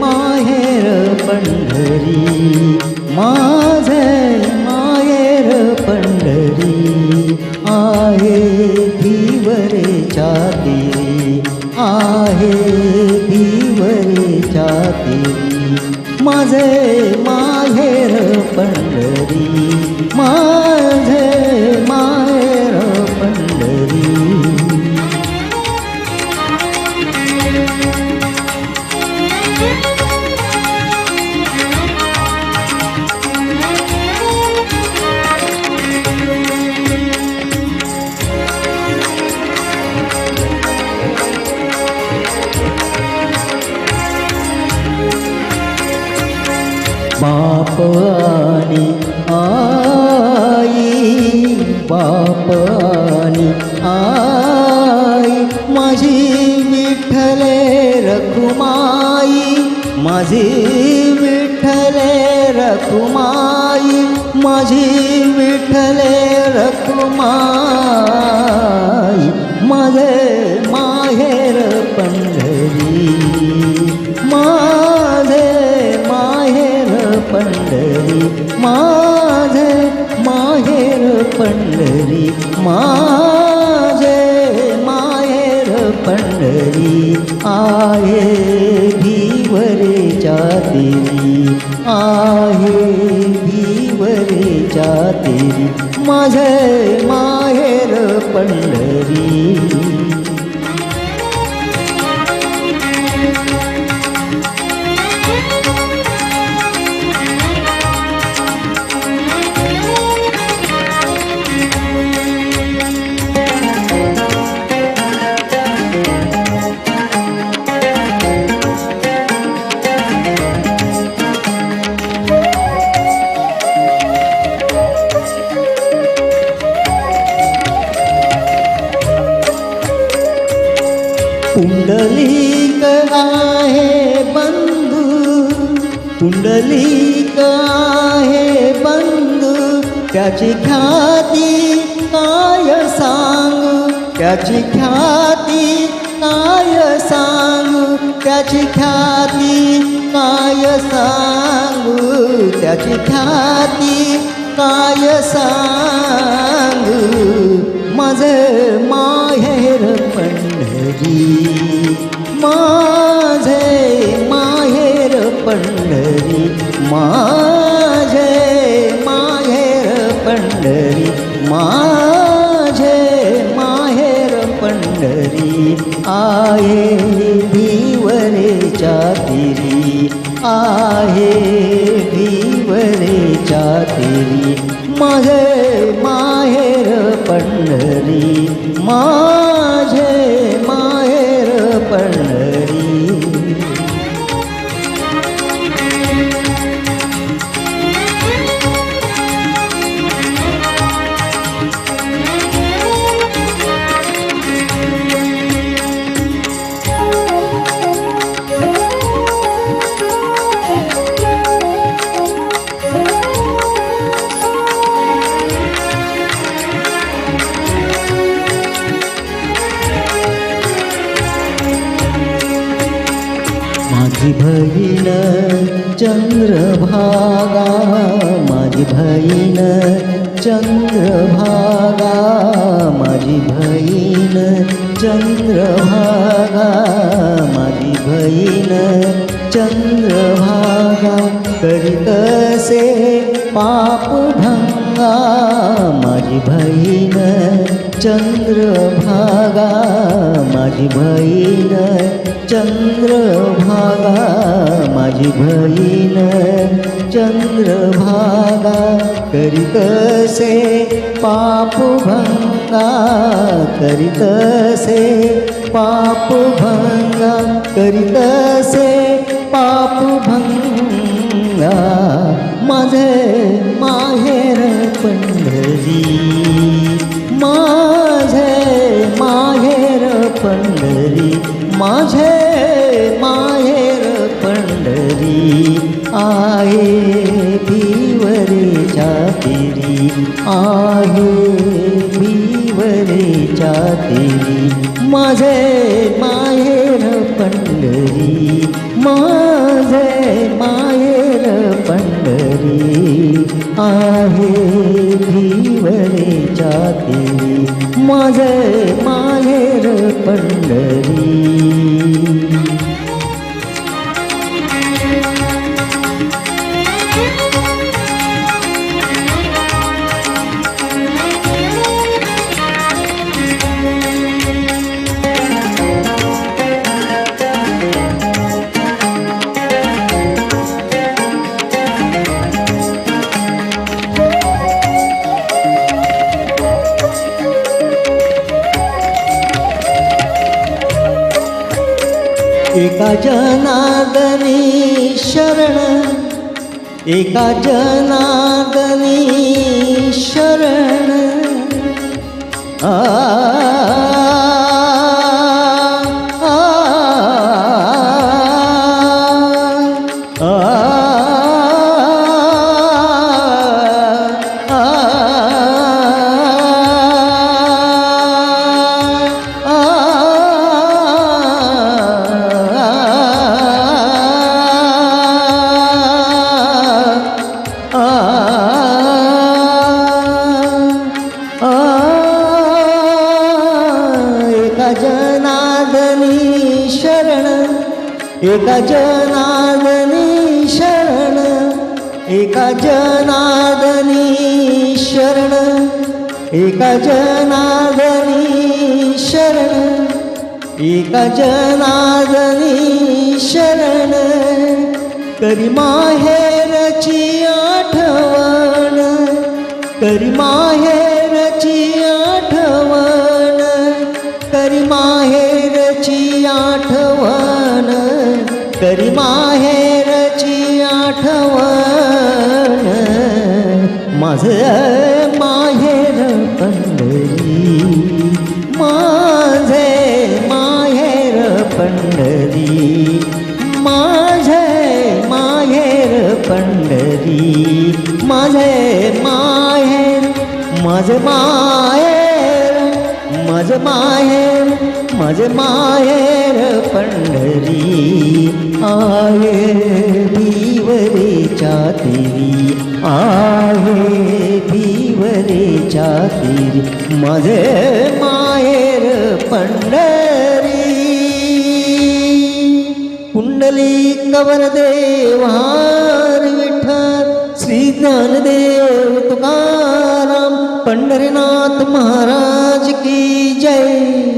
माहेर पंढरी माझे माहेर पंढरी आहे धीवरे छाती आहे धीवरे छाती माझे माहेर पंढरी मा बाप आणि आई बाप आणि आई माझी विठ्ठले रखुमाई माझी विठ्ठले रखुमाई माझी विठ्ठले रखुमाई माझे माहे पंढरी माझे माहेर पंढरी माझे माहेर पंढरी आहे भीवरेच्या तेरी आहे भीवरेच्या तेरी माझे माहेर पंढरी पुंडलिक आहे बंधू पुंडलिक आहे बंधू त्याची ख्याती काय सांगू? त्याची ख्याती काय सांग? त्याची ख्याती काय सांगू? त्याची ख्याती काय सांगू? माझे माहे पंढरी माझे माहेर पंढरी माझे माहेर पंढरी माझे माहेर पंढरी आहे भीवरेच्या तिरी आहे भीवरेच्या तिरी. माझे चंद्रभागा माझी बहीण चंद्रभागा माझी बहीण चंद्रभागा माझी बहीण चंद्रभागा करीत कसे पाप भंगा माझी बहीण चंद्रभागा माझी बहीण चंद्रभागा माझी बहीण चंद्रभागा करीतसे पापभंगा करीतसे पापभंगा करीतसे पापभंगा तेरी आहे भीवरेच्या तेरी माझे माहेर पंढरी माझे माहेर पंढरी. आहे भिवरेच्या तेरी माझे माहेर पंढरी. एका जनादनी शरण एका जनादनी शरण. आ, एका जनादनी शरण एका जनादनी शरण एका जनादनी शरण एका जनादनी शरण. करी माहेरची आठवण करी माहेर करी माहेरची आठवण. माझं माहेर पंढरी माझे माहेर पंढरी माझे माहेर पंढरी माझे माहेर माझे माय माझे माहेर माझे माहेर पंढरी आहे. दिवरेच्या देवी आहे. दिवरेच्या देवी माझे माहेर पंढरी. कुंडली कवर देवार विठ्ठल श्री ज्ञानदेव तुकाराम पंढरीनाथ महाराज DJ